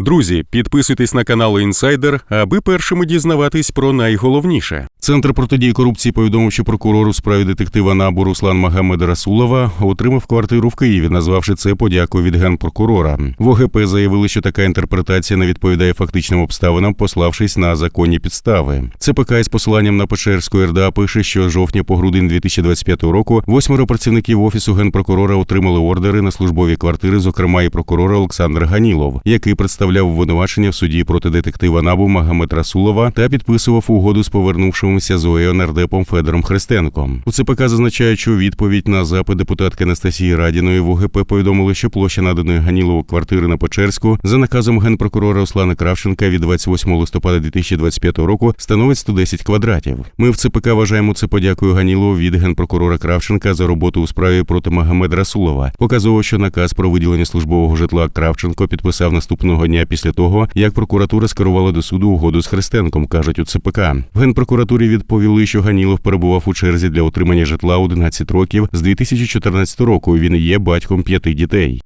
Друзі, підписуйтесь на канал Інсайдер, аби першими дізнаватись про найголовніше. Центр протидії корупції повідомив, що прокурор у справі детектива НАБУ Руслан Магамеда Расулова отримав квартиру в Києві, назвавши це подякою від генпрокурора. В ОГП заявили, що така інтерпретація не відповідає фактичним обставинам, пославшись на законні підстави. ЦПК із посиланням на Печерську РДА пише, що жовтня по грудень 2025 року восьмеро працівників офісу генпрокурора отримали ордери на службові квартири, зокрема і прокурор Олександр Ганілов, який представляв обвинувачення в суді проти детектива НАБУ Магомед Расулова та підписував угоду з повернувшимся з ОЕО нардепом Федором Христенком. У ЦПК зазначають, що відповідь на запит депутатки Анастасії Радіної в ОГП повідомили, що площа наданої Ганілову квартири на Печерську за наказом генпрокурора Руслана Кравченка від 28 листопада 2025 року становить 110 квадратів. Ми в ЦПК вважаємо це подякою Ганілову від генпрокурора Кравченка за роботу у справі проти Магомеда Расулова. Показово, що наказ про виділення службового житла Кравченко підписав наступного дня після того, як прокуратура скерувала до суду угоду з Христенком, кажуть у ЦПК. В генпрокуратурі відповіли, що Ганілов перебував у черзі для отримання житла 11 років з 2014 року. Він є батьком п'яти дітей.